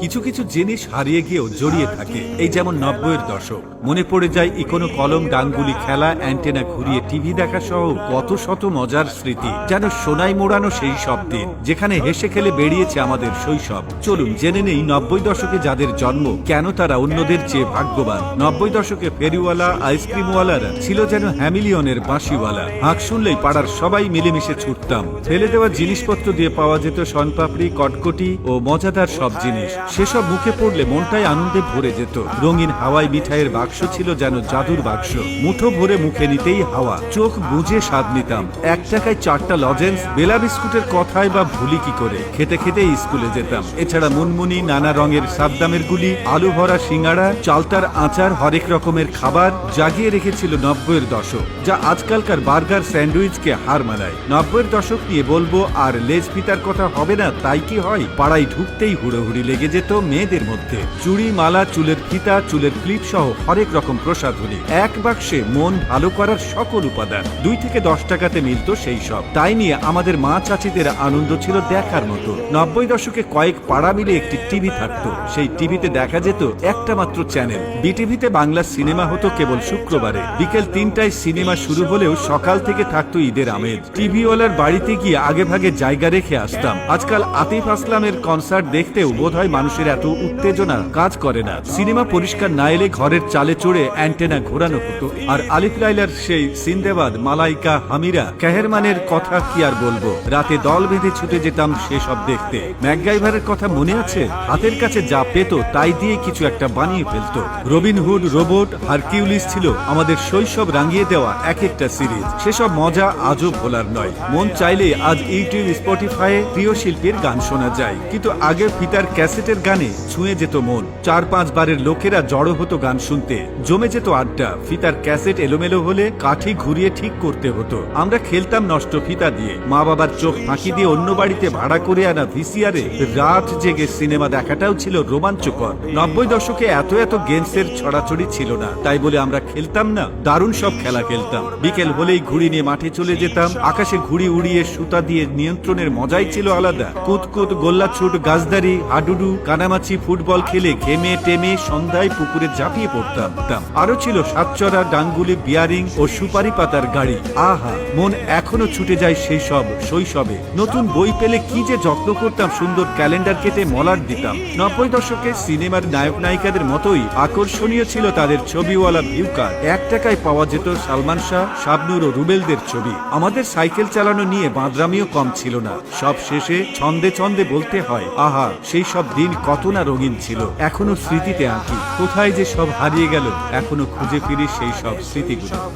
কিছু কিছু জিনিস হারিয়ে গিয়েও জড়িয়ে থাকে। এই যেমন নব্বইয়ের দশক। মনে পড়ে যায় ইকোনো কলম ডাঙ্গুলি খেলা, অ্যান্টেনা ঘুরিয়ে টিভি দেখা সহ কত শত মজার স্মৃতি, যেন সোনাই মোড়ানো সেই সব দিন, যেখানে হেসে খেলে বেরিয়েছে আমাদের শৈশব। চলুন, জেনে নেই নব্বই দশকে যাদের জন্ম, কেন তারা অন্যদের চেয়ে ভাগ্যবান? নব্বই দশকে ফেরিওয়ালা আইসক্রিমওয়ালারা ছিল যেন হ্যামিলিয়নের বাঁশিওয়ালা। হাঁক শুনলেই পাড়ার সবাই মিলেমিশে ছুটতাম। ফেলে দেওয়া জিনিসপত্র দিয়ে পাওয়া যেত সনপাপড়ি কটকটি ও মজাদার সব জিনিস। সেসব মুখে পড়লে মনটাই আনন্দে ভরে যেত। রঙিন হাওয়াই মিঠাইয়ের বাক্স ছিল যেন জাদুর বাক্স। মুঠো ভরে মুখে নিতেই হাওয়া। চোখ বুঝে স্বাদ নিতাম। এক টাকায় চারটা লজেন্স, বেলা বিস্কুটের কথায় বা ভুলি কি করে? খেতে খেতে স্কুলে যেতাম। এছাড়া মুনমুনি, নানা রঙের সাবদামের গুলি, আলু ভরা সিঙ্গাড়া, চালতার আচার, হরেক রকমের খাবার জাগিয়ে রেখেছিল নব্বইয়ের দশক, যা আজকালকার বার্গার স্যান্ডউইচকে হার মানায়। নব্বইয়ের দশক নিয়ে বলব, আর লেজ ফিতার কথা হবে না, তাই কি হয়? পাড়ায় ঢুকতেই হুড়োহুড়ি লেগে যেত মেয়েদের মধ্যে। চুড়ি, মালা, চুলের ফিতা, চুলের ক্লিপ সহ হরেক রকম প্রসাধনী। এক বাক্সে মন ভালো করার সকল উপাদান। দুই থেকে দশ টাকাতে মিলত সেই সব। তাই নিয়ে আমাদের মা চাচিদের আনন্দ ছিল দেখার মতো। নব্বই দশকে কয়েক পাড়া মিলে একটি টিভি থাকতো। সেই টিভিতে দেখা যেত একটা মাত্র চ্যানেল। বিটিভিতে বাংলা সিনেমা হতো কেবল শুক্রবারে। বিকেল তিনটায় সিনেমা শুরু হলেও সকাল থেকে থাকতো ঈদের আমেজ। টিভিওয়ালার বাড়িতে গিয়ে আগে ভাগে জায়গা রেখে আসতাম। আজকাল আতিফ আসলামের কনসার্ট দেখতেও বোধহয় মানুষের এত উত্তেজনা কাজ করে না। সিনেমা পরিষ্কার না এলে ঘরের চালে চড়ে অ্যান্টেনা ঘোরানো হতো। আর আলিফ লাইলার সেই সিন্দেবাদ, মালাইকা, হামিরা কাহেরমানের কথা কি আর বলব? রাতে দল বেঁধে ছুটে যেতাম সেসব দেখতে। ম্যাকগাইভারের কথা মনে আছে? হাতের কাছে যা পেত তাই দিয়ে কিছু একটা বানিয়ে ফেলতো। রবিনহুড রোবট, হারকিউলিস ছিল আমাদের শৈশব রাঙিয়ে দেওয়া এক একটা সিরিজ। সেসব মজা আজও ভোলার নয়। মন চাইলে আজ ইউটিউব স্পটিফাই প্রিয় শিল্পীর গান শোনা যায়। কিন্তু আগে ফিতার ক্যাসেটের গানে ছুঁয়ে যেত মন। চার পাঁচ বারের লোকেরা জড়ো হতো গান শুনতে। জমে যেত আড্ডা। ফিতার ক্যাসেট এলোমেলো হলে কাঠি ঘুরিয়ে ঠিক করতে হতো। আমরা খেলতাম নষ্ট ফিতা দিয়ে। মা বাবার চোখ ফাঁকি দিয়ে অন্য বাড়িতে ভাড়া করে আনা ভিসিআরে রাত জেগে সিনেমা দেখাটাও ছিল রোমাঞ্চকর। নব্বই দশকে এত এত গেমসের ছড়াছড়ি ছিল না। তাই বলে আমরা খেলতাম না। দারুণ সব খেলা খেলতাম। বিকেল হলেই ঘুড়ি নিয়ে মাঠে চলে যেতাম। আকাশে ঘুড়ি উড়িয়ে সুতা দিয়ে নিয়ন্ত্রণের মজাই ছিল আলাদা। কুতকুত গোল্লা ছুট গাছদারি, হাডুডু কানামাছি ফুটবল খেলে ঘেমে টেমে সন্ধ্যায় পুকুরে ঝাঁপিয়ে পড়তাম। তাম। আরও ছিল সাতচরা, ডাঙ্গুলি, বিয়ারিং ও সুপারি পাতার গাড়ি। আহা, মন এখনও ছুটে যায় সেই সব শৈশবে। নতুন বই পেলে কি যে যত্ন করতাম, সুন্দর ক্যালেন্ডার কেটে মলার দিতাম। নব্বই দশকে সিনেমার নায়ক নায়িকাদের মতোই আকর্ষণীয় ছিল তাদের ছবিওয়ালা ভিউ কার্ড। এক টাকায় পাওয়া যেত সালমান শাহ, শাবনুর ও রুবেলদের ছবি। আমাদের সাইকেল চালানো নিয়ে বাঁদরামিও কম ছিল না। সব শেষে ছন্দে ছন্দে বলতে হয়, আহা, সেই সব দিন কত না রঙিন ছিল, এখনও স্মৃতিতে আঁকি। কোথায় যে সব হারিয়ে গেল, এখনও খুঁজে ফিরি সেই সব স্মৃতিগুলো।